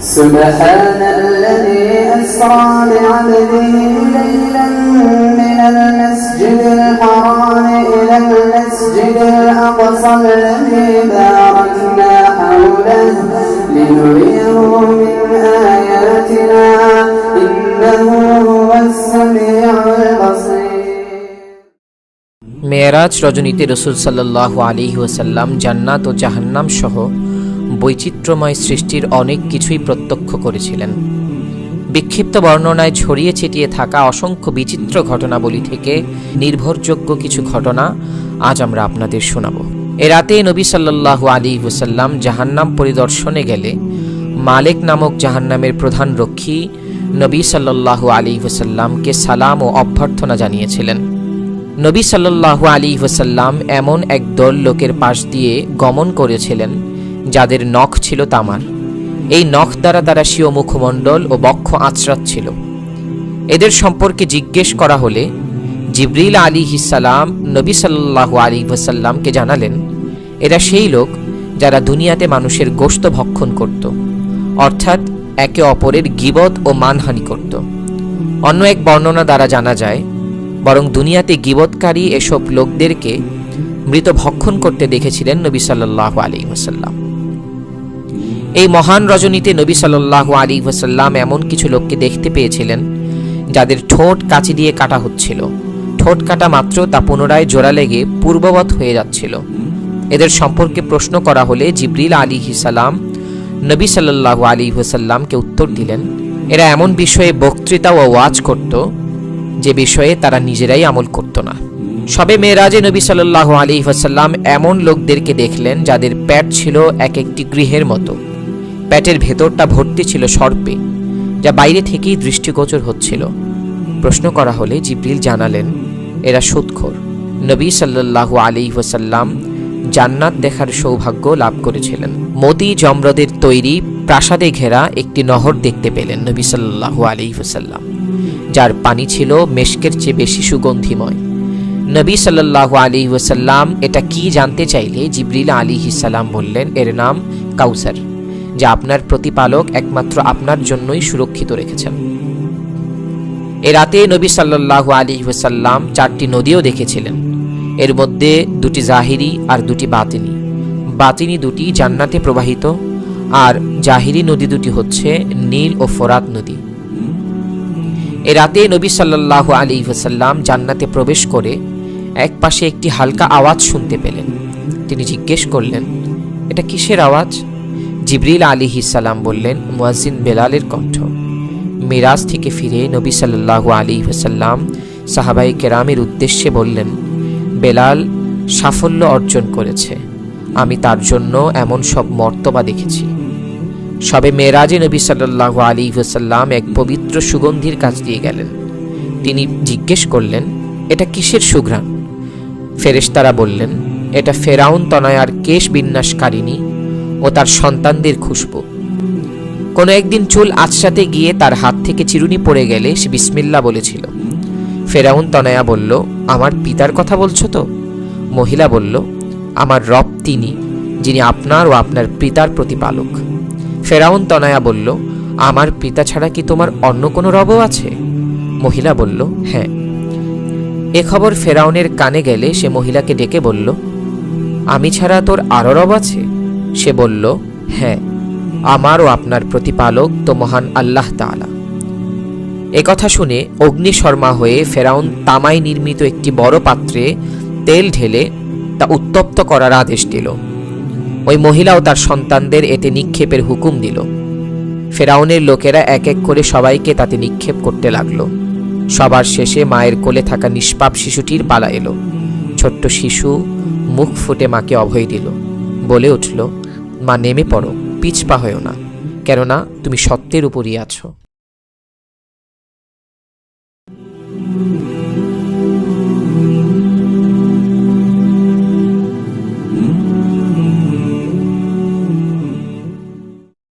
سبحان الذي أسرى بعبده ليلا من المسجد الحرام إلى المسجد الأقصى الذي باركنا حوله لنريه من آياتنا إنه هو السميع البصير মেয়েরাজ রজনীতে রসুল সাল্লাহ আলী ওসাল্লাম জান্নাত ও জাহান্নাম সহ বৈচিত্র্যময় সৃষ্টির অনেক কিছুই প্রত্যক্ষ করেছিলেন। বিক্ষিপ্ত বর্ণনায় ছড়িয়ে ছিটিয়ে থাকা অসংখ্য বিচিত্র ঘটনাবলী থেকে নির্ভরযোগ্য কিছু ঘটনা আজ আমরা আপনাদের শোনাব। এ রাতে নবী সাল্লাল্লাহু আলী ওসাল্লাম জাহান্নাম পরিদর্শনে গেলে মালেক নামক জাহান্নামের প্রধান রক্ষী নবী সাল্লাল্লাহু আলী ওসাল্লামকে সালাম ও অভ্যর্থনা জানিয়েছিলেন। নবী সাল্লাল্লাহু আলী ওসাল্লাম এমন এক দল লোকের পাশ দিয়ে গমন করেছিলেন যাদের নখ ছিল তামার। এই নখ দ্বারা তারা স্বীয় মুখমণ্ডল ও বক্ষ আঁচড়াচ্ছিল এদের সম্পর্কে জিজ্ঞেস করা হলে জিবরিল আলী হিসালাম নবী সাল্লাল্লাহু আলী ওসাল্লামকে জানালেন, এরা সেই লোক যারা দুনিয়াতে মানুষের গোশত ভক্ষণ করত, অর্থাৎ একে অপরের গিবত ও মানহানি করত। অন্য এক বর্ণনা দ্বারা জানা যায়, বরং দুনিয়াতে গিবৎকারী এসব লোকদেরকে মৃত ভক্ষণ করতে দেখেছিলেন নবী সাল্লাহ আলী ওসাল্লাম এই মহান রজনীতে নবী সাল্লাহ আলী ওসাল্লাম এমন কিছু লোককে দেখতে পেয়েছিলেন, যাদের ঠোঁট কাচি দিয়ে কাটা হচ্ছিল। ঠোঁট কাটা মাত্র তা পুনরায় জোড়া লেগে পূর্ববৎ হয়ে যাচ্ছিল। এদের সম্পর্কে প্রশ্ন করা হলে জিবরিল আলী সালাম নবী সাল্লাহ আলী ওসাল্লামকে উত্তর দিলেন, এরা এমন বিষয়ে বক্তৃতা ও ওয়াজ করত, যে বিষয়ে তারা নিজেরাই আমল করত না। সবে মেয়েরাজে নবী সাল্লাহ আলী ওয়াসাল্লাম এমন লোকদেরকে দেখলেন, যাদের প্যাট ছিল এক একটি গৃহের মতো। প্যাটের ভেতরটা ভর্তি ছিল সর্পে, যা বাইরে থেকেই দৃষ্টিগোচর হচ্ছিল। প্রশ্ন করা হলে জিব্রিল জানালেন, এরা সুৎখোর। নবী সাল্লাল্লাহু আলী ওয়াসাল্লাম জান্নাত দেখার সৌভাগ্য লাভ করেছিলেন। মোদি জমরদের তৈরি প্রাসাদে ঘেরা একটি নহর দেখতে পেলেন নবী সাল্লাল্লাহু আলী ওয়াসাল্লাম, যার পানি ছিল মেশকের চেয়ে বেশি সুগন্ধিময়। নবী সাল্লাল্লাহু আলী ওয়াসাল্লাম এটা কি জানতে চাইলে জিবরিল আলী সালাম বললেন, এর নাম কাউসার। যা আপনার প্রতিপালক একমাত্র আপনার জন্যই সুরক্ষিত রেখেছেন। এ রাতে নবী সাল্লাল্লাহু আলী ওয়াসাল্লাম চারটি নদীও দেখেছিলেন। এর মধ্যে দুটি জাহিরি আর দুটি বাতিনি। বাতিনি দুটি জান্নাতে প্রবাহিত আর জাহিরি নদী দুটি হচ্ছে নীল ও ফোরাত নদী। এ রাতে নবী সাল্লাহ আলী ওসাল্লাম জান্নাতে প্রবেশ করে এক পাশে একটি হালকা আওয়াজ শুনতে পেলেন। তিনি জিজ্ঞেস করলেন, এটা কিসের আওয়াজ? জিবরিল আলী সালাম বললেন মুয়াজিন বেলালের কণ্ঠ। মিরাজ থেকে ফিরে নবী সাল্লাহ আলী ওসাল্লাম সাহাবাই কেরামের উদ্দেশ্যে বললেন, বেলাল সাফল্য অর্জন করেছে। আমি তার জন্য এমন সব মর্তবা দেখেছি। সবে মেয়েরাজে নবী সাল্লাহ আলী ওসাল্লাম এক পবিত্র সুগন্ধির কাছ দিয়ে গেলেন। তিনি জিজ্ঞেস করলেন, এটা কিসের সুঘ্রাণ? ফেরেশতারা বললেন, এটা ফেরাউন তনয়ার কেশ বিন্যাসকারিণী ও তার সন্তানদের খুশবু। কোনো একদিন চুল আছসাতে গিয়ে তার হাত থেকে চিরুনি পড়ে গেলে সে বিসমিল্লা বলেছিল। ফেরাউন তনয়া বলল, আমার পিতার কথা বলছো তো? মহিলা বলল, আমার রব তিনি, যিনি আপনার ও আপনার পিতার প্রতিপালক। ফেরাউন তনায়া বলল, আমার পিতা ছাড়া কি তোমার অন্য কোনো রবও আছে? মহিলা বলল হ্যাঁ। এ খবর ফেরাউনের কানে গেলে সে মহিলাকে ডেকে বলল, আমি ছাড়া তোর আরও রব আছে? সে বলল হ্যাঁ আমার ও আপনার প্রতিপালক তো মহান আল্লাহ তাআলা। এ কথা শুনে অগ্নিশর্মা হয়ে ফেরাউন তামায় নির্মিত একটি বড় পাত্রে তেল ঢেলে তা উত্তপ্ত করার আদেশ দিল। ওই মহিলাও তার সন্তানদের এতে নিক্ষেপের হুকুম দিল। ফেরাউনের লোকেরা এক এক করে সবাইকে তাতে নিক্ষেপ করতে লাগল। সবার শেষে মায়ের কোলে থাকা নিষ্পাপ শিশুটির পালা এলো। ছোট্ট শিশু মুখ ফুটে মাকে অভয় দিল। বলে উঠল মা নেমে পড়ো পিছপা হয়েও না। কেননা তুমি সত্যের উপরই আছো।